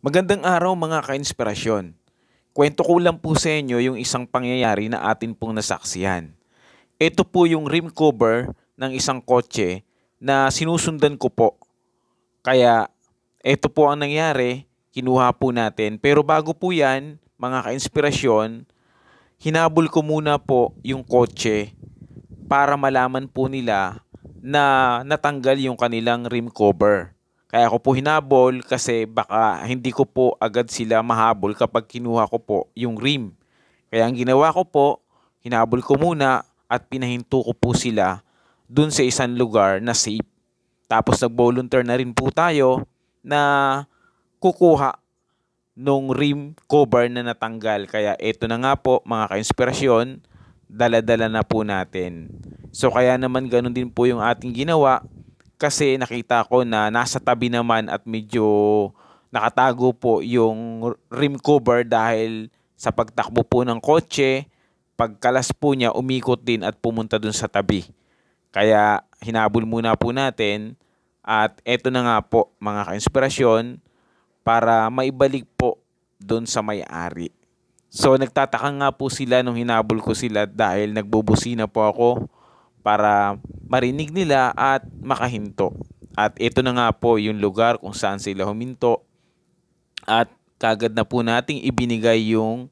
Magandang araw mga ka-inspirasyon. Kwento ko lang po sa inyo yung isang pangyayari na atin pong nasaksihan. Ito po yung rim cover ng isang kotse na sinusundan ko po. Kaya ito po ang nangyari, kinuha po natin. Pero bago po yan, mga ka-inspirasyon, hinabol ko muna po yung kotse para malaman po nila na natanggal yung kanilang rim cover. Kaya ako po hinabol kasi baka hindi ko po agad sila mahabol kapag kinuha ko po yung rim. Kaya ang ginawa ko po, hinabol ko muna at pinahinto ko po sila dun sa isang lugar na safe. Tapos nag-volunteer na rin po tayo na kukuha nung rim cover na natanggal. Kaya eto na nga po mga ka-inspirasyon, dala-dala na po natin. So kaya naman ganun din po yung ating ginawa kasi nakita ko na nasa tabi naman at medyo nakatago po yung rim cover dahil sa pagtakbo po ng kotse, pagkalas po niya umikot din at pumunta dun sa tabi. Kaya hinabol muna po natin at eto na nga po mga ka-inspirasyon para maibalik po dun sa may-ari. So nagtataka nga po sila nung hinabol ko sila dahil nagbubusina po ako para marinig nila at makahinto. At ito na nga po yung lugar kung saan sila huminto. At kagad na po nating ibinigay yung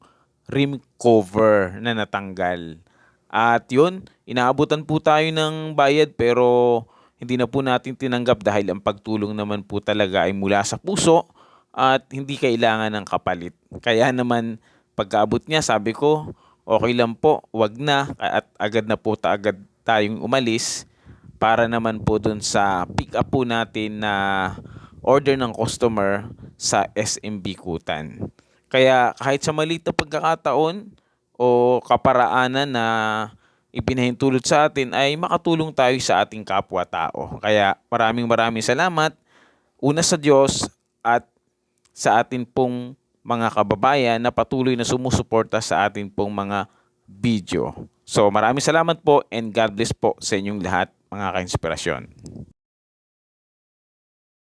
rim cover na natanggal. At yun, inaabutan po tayo ng bayad pero hindi na po natin tinanggap dahil ang pagtulong naman po talaga ay mula sa puso at hindi kailangan ng kapalit. Kaya naman pagkaabot niya sabi ko, okay lang po, wag na at agad na po ta agad tayong umalis para naman po dun sa pick up po natin na order ng customer sa SMB Kutan. Kaya kahit sa maliit na pagkakataon o kaparaanan na ipinahintulot sa atin ay makatulong tayo sa ating kapwa-tao. Kaya maraming maraming salamat una sa Diyos at sa atin pong mga kababayan na patuloy na sumusuporta sa atin pong mga video. So maraming salamat po and God bless po sa inyong lahat mga ka-inspirasyon.